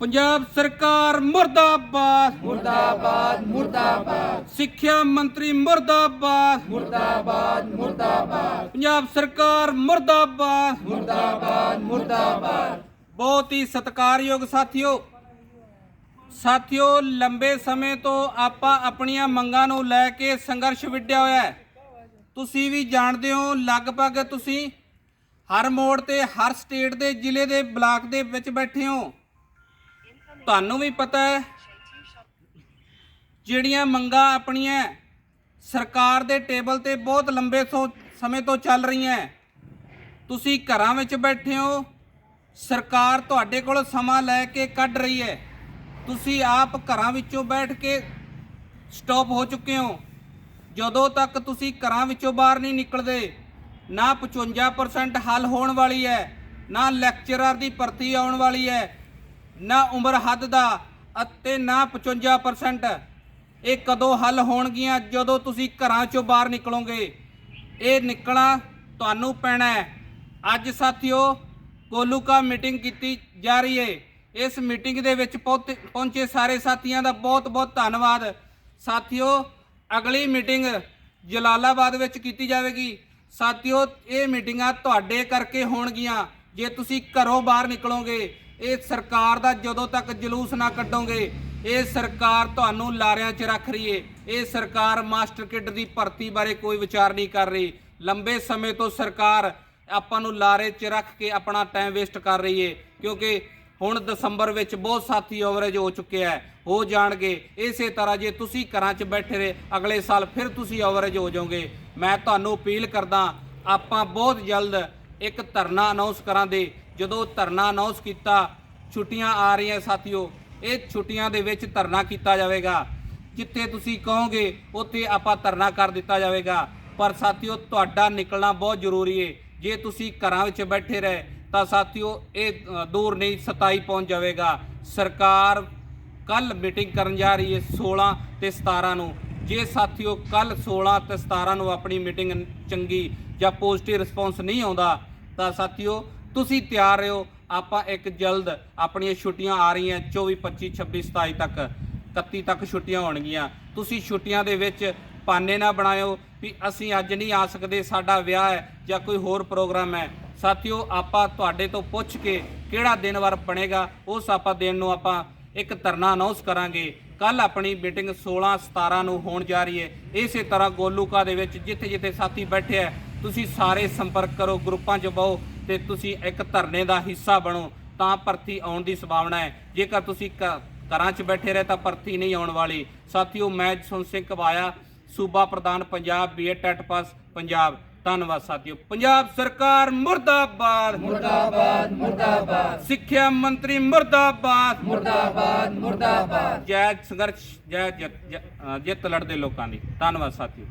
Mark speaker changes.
Speaker 1: ਪੰਜਾਬ ਸਰਕਾਰ ਮੁਰਦਾਬਾਦ।
Speaker 2: ਮੁਰਦਾਬਾਦ ਮੁਰਦਾਬਾਦ।
Speaker 1: ਸਿੱਖਿਆ ਮੰਤਰੀ ਮੁਰਦਾਬਾਦ।
Speaker 2: ਮੁਰਦਾਬਾਦ ਮੁਰਦਾਬਾਦ।
Speaker 1: ਪੰਜਾਬ ਸਰਕਾਰ ਮੁਰਦਾਬਾਦ।
Speaker 2: ਮੁਰਦਾਬਾਦ ਮੁਰਦਾਬਾਦ।
Speaker 1: ਬਹੁਤ ਹੀ ਸਤਿਕਾਰਯੋਗ ਸਾਥੀਓ। ਸਾਥੀਓ ਲੰਬੇ ਸਮੇਂ ਤੋਂ ਆਪਾਂ ਆਪਣੀਆਂ ਮੰਗਾਂ ਨੂੰ ਲੈ ਕੇ ਸੰਘਰਸ਼ ਵਿੱਢਿਆ ਹੋਇਆ ਹੈ। ਤੁਸੀਂ ਵੀ ਜਾਣਦੇ ਹੋ ਲਗਭਗ ਤੁਸੀਂ ਹਰ ਮੋੜ ਤੇ ਹਰ ਸਟੇਟ ਦੇ ਜ਼ਿਲ੍ਹੇ ਦੇ ਬਲਾਕ ਦੇ ਵਿੱਚ ਬੈਠੇ ਹੋ। ਤੁਹਾਨੂੰ ਵੀ ਪਤਾ ਹੈ, ਜਿਹੜੀਆਂ ਮੰਗਾਂ ਆਪਣੀਆਂ ਸਰਕਾਰ ਦੇ ਟੇਬਲ ਤੇ ਬਹੁਤ ਲੰਬੇ ਸੋ- ਸਮੇਂ ਤੋਂ ਚੱਲ ਰਹੀਆਂ ਤੁਸੀਂ ਘਰਾਂ ਵਿੱਚ ਬੈਠੇ ਹੋ, ਸਰਕਾਰ ਤੁਹਾਡੇ ਕੋਲ ਸਮਾਂ ਲੈ ਕੇ ਕੱਢ ਰਹੀ ਹੈ। ਤੁਸੀਂ ਆਪ ਘਰਾਂ ਵਿੱਚੋਂ ਬੈਠ ਕੇ ਸਟਾਪ ਹੋ ਚੁੱਕੇ ਹੋ। ਜਦੋਂ ਤੱਕ ਤੁਸੀਂ ਘਰਾਂ ਵਿੱਚੋਂ ਬਾਹਰ ਨਹੀਂ ਨਿਕਲਦੇ, ਨਾ 55% ਹੱਲ ਹੋਣ ਵਾਲੀ ਹੈ, ਨਾ ਲੈਕਚਰਰ ਦੀ ਭਰਤੀ ਆਉਣ ਵਾਲੀ ਹੈ ਨਾ ਉਮਰ ਹੱਦ ਦਾ ਅਤੇ ਨਾ 55% ਇਹ ਕਦੋਂ ਹੱਲ ਹੋਣਗੀਆਂ? ਜਦੋਂ ਤੁਸੀਂ ਘਰਾਂ ਚੋਂ ਬਾਹਰ ਨਿਕਲੋਗੇ। ਇਹ ਨਿਕਲਣਾ ਤੁਹਾਨੂੰ ਪੈਣਾ ਹੈ। ਅੱਜ ਸਾਥੀਓ ਕੋਲੂਕਾ ਮੀਟਿੰਗ ਕੀਤੀ ਜਾ ਰਹੀ ਹੈ। ਇਸ ਮੀਟਿੰਗ ਦੇ ਵਿੱਚ ਪਹੁੰਚ- ਪਹੁੰਚੇ ਸਾਰੇ ਸਾਥੀਆਂ ਦਾ ਬਹੁਤ ਬਹੁਤ ਧੰਨਵਾਦ। ਸਾਥੀਓ, ਅਗਲੀ ਮੀਟਿੰਗ ਜਲਾਲਾਬਾਦ ਵਿੱਚ ਕੀਤੀ ਜਾਵੇਗੀ। ਸਾਥੀਓ, ਇਹ ਮੀਟਿੰਗਾਂ ਤੁਹਾਡੇ ਕਰਕੇ ਹੋਣਗੀਆਂ। ਜੇ ਤੁਸੀਂ ਘਰੋਂ ਬਾਹਰ ਨਿਕਲੋਗੇ ਇਹ ਸਰਕਾਰ ਦਾ ਜਦੋਂ ਤੱਕ ਜਲੂਸ ਨਾ ਕੱਢੋਗੇ, ਇਹ ਸਰਕਾਰ ਤੁਹਾਨੂੰ ਲਾਰਿਆਂ 'ਚ ਰੱਖ ਰਹੀ ਏ। ਇਹ ਸਰਕਾਰ ਮਾਸਟਰ ਕਿਡ ਦੀ ਭਰਤੀ ਬਾਰੇ ਕੋਈ ਵਿਚਾਰ ਨਹੀਂ ਕਰ ਰਹੀ। ਲੰਬੇ ਸਮੇਂ ਤੋਂ ਸਰਕਾਰ ਆਪਾਂ ਨੂੰ ਲਾਰੇ 'ਚ ਰੱਖ ਕੇ ਆਪਣਾ ਟਾਈਮ ਵੇਸਟ ਕਰ ਰਹੀ ਏ, ਕਿਉਂਕਿ ਹੁਣ ਦਸੰਬਰ ਵਿੱਚ ਬਹੁਤ ਸਾਥੀ ਓਵਰੇਜ ਹੋ ਚੁੱਕਿਆ ਹੈ ਹੋ ਜਾਣਗੇ। ਇਸੇ ਤਰ੍ਹਾਂ ਜੇ ਤੁਸੀਂ ਘਰਾਂ 'ਚ ਬੈਠੇ ਰਹੇ, ਅਗਲੇ ਸਾਲ ਫਿਰ ਤੁਸੀਂ ਓਵਰੇਜ ਹੋ ਜਾਓਗੇ। ਮੈਂ ਤੁਹਾਨੂੰ ਅਪੀਲ ਕਰਦਾ, ਆਪਾਂ ਬਹੁਤ ਜਲਦ ਇੱਕ ਧਰਨਾ ਅਨਾਉਂਸ ਕਰਾਂਗੇ ਜਦੋਂ ਧਰਨਾ ਅਨਾਉਂਸ ਕੀਤਾ, ਛੁੱਟੀਆਂ ਆ ਰਹੀਆਂ ਸਾਥੀਓ, ਇਹ ਛੁੱਟੀਆਂ ਦੇ ਵਿੱਚ ਧਰਨਾ ਕੀਤਾ ਜਾਵੇਗਾ। ਜਿੱਥੇ ਤੁਸੀਂ ਕਹੋਗੇ, ਉੱਥੇ ਆਪਾਂ ਧਰਨਾ ਕਰ ਦਿੱਤਾ ਜਾਵੇਗਾ। ਪਰ ਸਾਥੀਓ, ਤੁਹਾਡਾ ਨਿਕਲਣਾ ਬਹੁਤ ਜ਼ਰੂਰੀ ਹੈ ਜੇ ਤੁਸੀਂ ਘਰਾਂ ਵਿੱਚ ਬੈਠੇ ਰਹੇ, ਤਾਂ ਸਾਥੀਓ, ਇਹ ਦੂਰ ਨਹੀਂ 27 ਪਹੁੰਚ ਜਾਵੇਗਾ। ਸਰਕਾਰ ਕੱਲ ਮੀਟਿੰਗ ਕਰਨ ਜਾ ਰਹੀ ਹੈ 16 ਤੇ 17 ਨੂੰ। ਜੇ ਸਾਥੀਓ ਕੱਲ 16 ਤੇ 17 ਨੂੰ ਆਪਣੀ ਮੀਟਿੰਗ ਚੰਗੀ ਜਾਂ ਪੋਜ਼ਿਟਿਵ ਰਿਸਪੌਂਸ ਨਹੀਂ ਆਉਂਦਾ, ਤਾਂ ਸਾਥੀਓ ਤੁਸੀਂ ਤਿਆਰ ਰਹੋ, ਆਪਾਂ ਇੱਕ ਜਲਦ ਆਪਣੀਆਂ ਛੁੱਟੀਆਂ ਆ ਰਹੀਆਂ 24 25 26 27 ਤੱਕ 31 ਤੱਕ ਛੁੱਟੀਆਂ ਹੋਣਗੀਆਂ। ਤੁਸੀਂ ਛੁੱਟੀਆਂ ਦੇ ਵਿੱਚ ਪਾਨੇ ਨਾ ਬਣਾਇਓ ਵੀ ਅਸੀਂ ਅੱਜ ਨਹੀਂ ਆ ਸਕਦੇ, ਸਾਡਾ ਵਿਆਹ ਹੈ ਜਾਂ ਕੋਈ ਹੋਰ ਪ੍ਰੋਗਰਾਮ ਹੈ। ਸਾਥੀਓ ਆਪਾਂ ਤੁਹਾਡੇ ਤੋਂ ਪੁੱਛ ਕੇ ਕਿਹੜਾ ਦਿਨ ਵਾਰ ਬਣੇਗਾ, ਉਸ ਆਪਾਂ ਦਿਨ ਨੂੰ ਆਪਾਂ ਇੱਕ ਧਰਨਾ ਅਨਾਉਂਸ ਕਰਾਂਗੇ। ਕੱਲ ਆਪਣੀ ਮੀਟਿੰਗ 16 17 ਨੂੰ ਹੋਣ ਜਾ ਰਹੀ ਹੈ। ਇਸੇ ਤਰ੍ਹਾਂ ਗੋਲੂਕਾ ਦੇ ਵਿੱਚ ਜਿੱਥੇ ਜਿੱਥੇ ਸਾਥੀ ਬੈਠੇ ਆ, ਤੁਸੀਂ ਸਾਰੇ ਸੰਪਰਕ ਕਰੋ, ਗਰੁੱਪਾਂ 'ਚ ਬਹੁ ਤੇ ਤੁਸੀਂ ਇੱਕ ਧਰਨੇ ਦਾ ਹਿੱਸਾ ਬਣੋ, ਤਾਂ ਭਰਤੀ ਆਉਣ ਦੀ ਸੰਭਾਵਨਾ ਹੈ। ਜੇਕਰ ਤੁਸੀਂ ਘ- ਘਰਾਂ 'ਚ ਬੈਠੇ ਰਹੇ ਤਾਂ ਭਰਤੀ ਨਹੀਂ ਆਉਣ ਵਾਲੀ। ਸਾਥੀਓ, ਮੈਂ ਜਸਵੰਤ ਸਿੰਘ ਕਬਾਇਆ ਸੂਬਾ ਪ੍ਰਧਾਨ Punjab BA TET pass Punjab. ਧੰਨਵਾਦ ਸਾਥੀਓ। ਪੰਜਾਬ ਸਰਕਾਰ ਮੁਰਦਾਬਾਦ।
Speaker 2: ਮੁਰਦਾਬਾਦ ਮੁਰਦਾਬਾਦ।
Speaker 1: ਸਿੱਖਿਆ ਮੰਤਰੀ ਮੁਰਦਾਬਾਦ।
Speaker 2: ਮੁਰਦਾਬਾਦ ਮੁਰਦਾਬਾਦ।
Speaker 1: ਜੈ ਸੰਘਰਸ਼ ਜੈ ਜਿੱਤ- ਲੜਦੇ ਲੋਕਾਂ ਦੀ। ਧੰਨਵਾਦ ਸਾਥੀਓ।